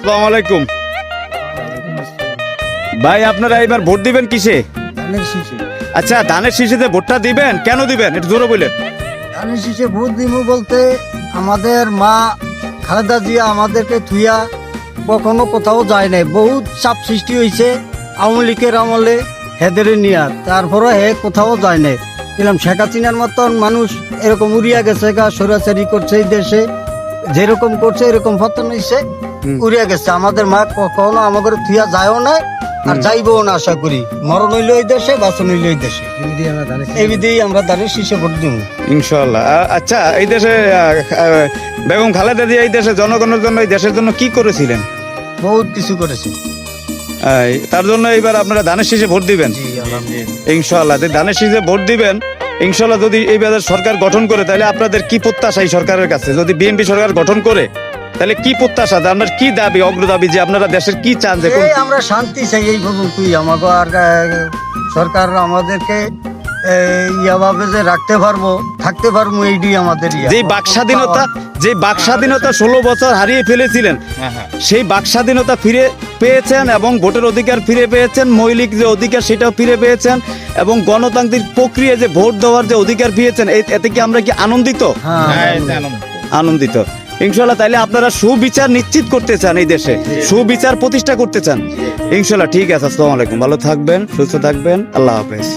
আসসালামু আলাইকুম। ভাই আপনারা এবার ভোট দিবেন কিসে? আচ্ছা ধানের শীষেতে ভোটটা দিবেন? কেন দিবেন? একটু জোরে বলেন। ধানের শীষে ভোট দিব বলতে আমাদের মা খালেদা জিয়া আমাদেরকে থুইয়া কখনো কোথাও যায় নাই। বহুত চাপ সৃষ্টি হয়েছে আওয়ামী লীগের আমলে হেদেরে নিয়া। তারপরে হে কোথাও যায় নাই। দিলাম শেখ হাসিনার মতন মানুষ এরকম উড়িয়া গেছে গা সরাসরি করছে এই দেশে। যেরকম করছে এরকম পতন হয়েছে উড়িয়া গেছে। আমাদের মা কখনো আমাদের থুইয়া যায়ও নাই আর যাইবও না আশা করি। মরণ হইল এই দেশে বাসন হইল এই দেশে। এই বিধেই আমরা ধানের শীষে ভোট দিব। ইনশাল্লাহ আচ্ছা এই দেশে বেগম খালেদা জিয়া এই দেশে জনগণের জন্য এই দেশের জন্য কি করেছিলেন? বহুত কিছু করেছে। তার জন্য এবার আপনারা ধানের শীষে ভোট দিবেন? ইনশাল্লাহ ধানের শীষে ভোট দিবেন ইনশাল্লাহ যদি এই বাজার সরকার গঠন করে তাহলে আপনাদের কি প্রত্যাশা এই সরকারের কাছে? যদি বিএনপি সরকার গঠন করে তাহলে কি প্রত্যাশা? আপনার কি দাবি অগ্র দাবি যে আপনারা দেশের কি চান যে আমরা শান্তি চাই এই তুই আমাকে আর সরকার আমাদেরকে ইয়াভাবে যে রাখতে পারব থাকতে পারব এইটি আমাদের যে বাক স্বাধীনতা যে বাক স্বাধীনতা ষোলো বছর হারিয়ে ফেলেছিলেন সেই বাক স্বাধীনতা ফিরে পেয়েছেন এবং ভোটের অধিকার ফিরে পেয়েছেন মৌলিক যে অধিকার সেটাও ফিরে পেয়েছেন এবং গণতান্ত্রিক প্রক্রিয়া যে ভোট দেওয়ার যে অধিকার পেয়েছেন এতে কি আমরা কি আনন্দিত? হ্যাঁ আনন্দিত। ইনশাল্লাহ তাইলে আপনারা সুবিচার নিশ্চিত করতে চান এই দেশে। সুবিচার প্রতিষ্ঠা করতে চান। ইনশাল্লাহ ঠিক আছে আসসালামু আলাইকুম। ভালো থাকবেন সুস্থ থাকবেন। আল্লাহ হাফেজ।